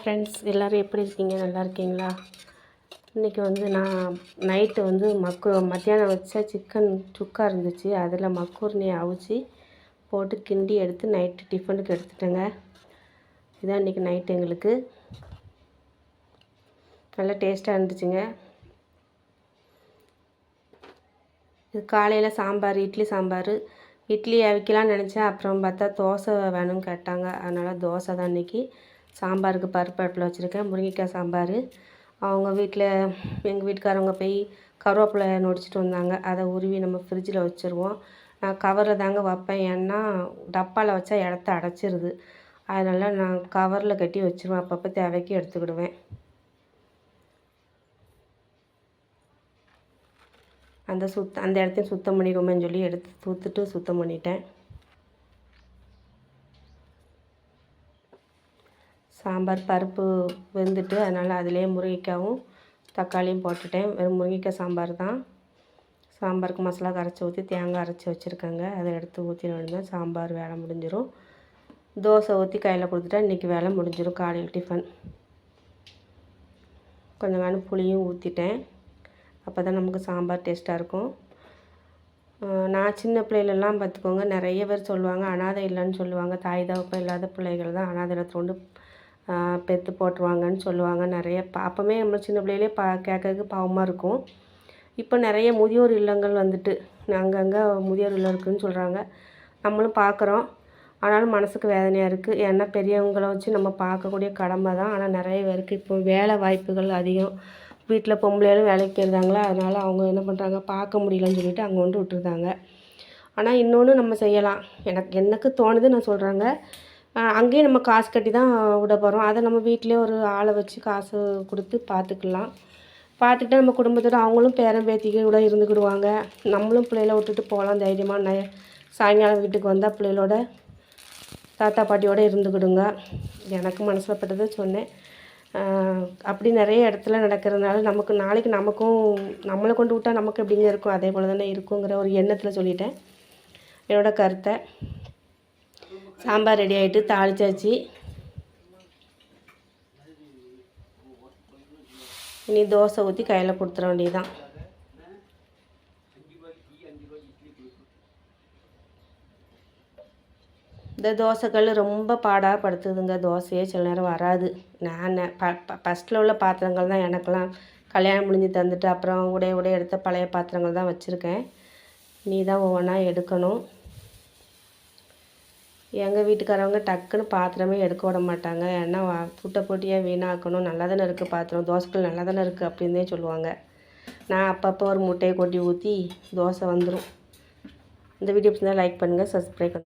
Friends எல்லோரும் எப்படி இருக்கீங்க? நல்லா இருக்கீங்களா? இன்றைக்கி வந்து நான் நைட்டு வந்து மக்கு மத்தியானம் வச்ச சிக்கன் சுக்கா இருந்துச்சு. அதில் மக்கூர்னியை அவிச்சு போட்டு கிண்டி எடுத்து நைட்டு டிஃபனுக்கு எடுத்துட்டேங்க. இதான் இன்றைக்கி நைட்டு எங்களுக்கு. நல்லா டேஸ்ட்டாக இருந்துச்சுங்க. இது காலையில் சாம்பார் இட்லி சாம்பார். இட்லி அவிக்கலாம்னு நினச்சேன். அப்புறம் பார்த்தா தோசை வேணும்னு கேட்டாங்க. அதனால் தோசை தான் இன்றைக்கி சாம்பாருக்கு பருப்பு அடுப்பில் வச்சுருக்கேன் முருங்கைக்காய் சாம்பார். அவங்க வீட்டில் எங்கள் வீட்டுக்காரவங்க போய் கருவேப்பிலை நொடிச்சிட்டு வந்தாங்க. அதை உருவி நம்ம ஃப்ரிட்ஜில் வச்சுருவோம். நான் கவரில் தாங்க வைப்பேன். ஏன்னா டப்பாவில் வச்சா இடத்த அடைச்சிருது. அதனால் நான் கவரில் கட்டி வச்சுருவேன். அப்பப்போ தேவைக்கு எடுத்துக்கிடுவேன். அந்த சுத் அந்த இடத்தையும் சுத்தம் பண்ணிடுவோமேன்னு சொல்லி எடுத்து தூத்துட்டு சுத்தம் பண்ணிட்டேன். சாம்பார் பருப்பு வெந்துட்டு அதனால் அதிலே முருங்கைக்காவும் தக்காளியும் போட்டுட்டேன். வெறும் முருங்கைக்காய் சாம்பார் தான். சாம்பாருக்கு மசாலா கரைச்சி ஊற்றி தேங்காய் அரைச்சி வச்சுருக்கேங்க. அதை எடுத்து ஊற்றி வேணும்தான் சாம்பார் வேலை முடிஞ்சிடும் தோசை ஊற்றி கையில் கொடுத்துட்டா இன்றைக்கி வேலை முடிஞ்சிடும் காலையில் டிஃபன். கொஞ்சம் வேணும் புளியும் ஊற்றிட்டேன் அப்போ தான் நமக்கு சாம்பார் டேஸ்ட்டாக இருக்கும். நான் சின்ன பிள்ளைகளெல்லாம் பார்த்துக்கோங்க நிறைய பேர் சொல்லுவாங்க அனாதை இல்லைன்னு சொல்லுவாங்க. தாய் தகப்பம் இல்லாத பிள்ளைகள் தான் அனாதை கொண்டு பெற்று போட்டுருவாங்கன்னு சொல்லுவாங்க. நிறைய அப்போமே நம்ம சின்ன பிள்ளையிலே பா கேட்கறதுக்கு பாவமாக இருக்கும். இப்போ நிறைய முதியோர் இல்லங்கள் வந்துட்டு அங்கங்கே முதியோர் இல்லம் இருக்குதுன்னு சொல்கிறாங்க நம்மளும் பார்க்குறோம் ஆனாலும் மனசுக்கு வேதனையாக இருக்குது ஏன்னா பெரியவங்கள வச்சு நம்ம பார்க்கக்கூடிய கடமை தான். ஆனால் நிறைய பேருக்கு இப்போ வேலை வாய்ப்புகள் அதிகம். வீட்டில் பொம்பளையாலும் வேலைக்கு போயிருந்தாங்களா? அதனால் அவங்க என்ன பண்ணுறாங்க பார்க்க முடியலன்னு சொல்லிட்டு அங்கே வந்து விட்டுருந்தாங்க. ஆனால் இன்னொன்று நம்ம செய்யலாம். எனக்கு எனக்கு தோணுது நான் சொல்கிறேங்க அங்கேயும் நம்ம காசு கட்டி தான் விட போகிறோம் அதை நம்ம வீட்டிலே ஒரு ஆளை வச்சு காசு கொடுத்து பார்த்துக்கலாம் பார்த்துக்கிட்டா நம்ம குடும்பத்தோடு அவங்களும் பேரன் பேத்திக்கு கூட இருந்துக்கிடுவாங்க. நம்மளும் பிள்ளைகளை விட்டுட்டு போகலாம் தைரியமாக ந சாயங்காலம் வீட்டுக்கு வந்தால் பிள்ளைகளோட தாத்தா பாட்டியோடு இருந்துக்கிடுங்க. எனக்கு மனசில் பட்டதை சொன்னேன். அப்படி நிறைய இடத்துல நடக்கிறதுனால நமக்கு நாளைக்கு நமக்கும் நம்மளை கொண்டு விட்டால் நமக்கு எப்படிங்க இருக்கும்? அதே போல் தானே இருக்குங்கிற ஒரு எண்ணத்தில் சொல்லிட்டேன். என்னோடய கருத்தை. சாம்பார் ரெடி ஆகிட்டு தாளிச்சாச்சு. இனி தோசை ஊற்றி கையில் கொடுத்துட வேண்டியதுதான். இந்த தோசைக்கல் ரொம்ப பாடாக படுத்துதுங்க தோசையே சில நேரம் வராது. நான் ப ஃபஸ்ட்டில் உள்ள பாத்திரங்கள் தான் எனக்கெல்லாம் கல்யாணம் முடிஞ்சு தந்துட்டு அப்புறம் உடைய உடைய எடுத்த பழைய பாத்திரங்கள் தான் வச்சுருக்கேன். நீ தான் ஒவ்வொன்றா எடுக்கணும். எங்கள் வீட்டுக்காரவங்க டக்குன்னு பாத்திரமே எடுக்க விட மாட்டாங்க. ஏன்னா புட்டை போட்டியாக வீணாக்கணும். நல்லா தானே இருக்குது பாத்திரம். தோசைக்கல் நல்லா தானே இருக்குது அப்படின்னே சொல்லுவாங்க. நான் அப்பப்போ ஒரு முட்டையை கொட்டி ஊற்றி தோசை வந்துடும் இந்த வீடியோ பிடிச்சிருந்தா லைக் பண்ணுங்கள் சப்ஸ்கிரைப் பண்ணுங்கள்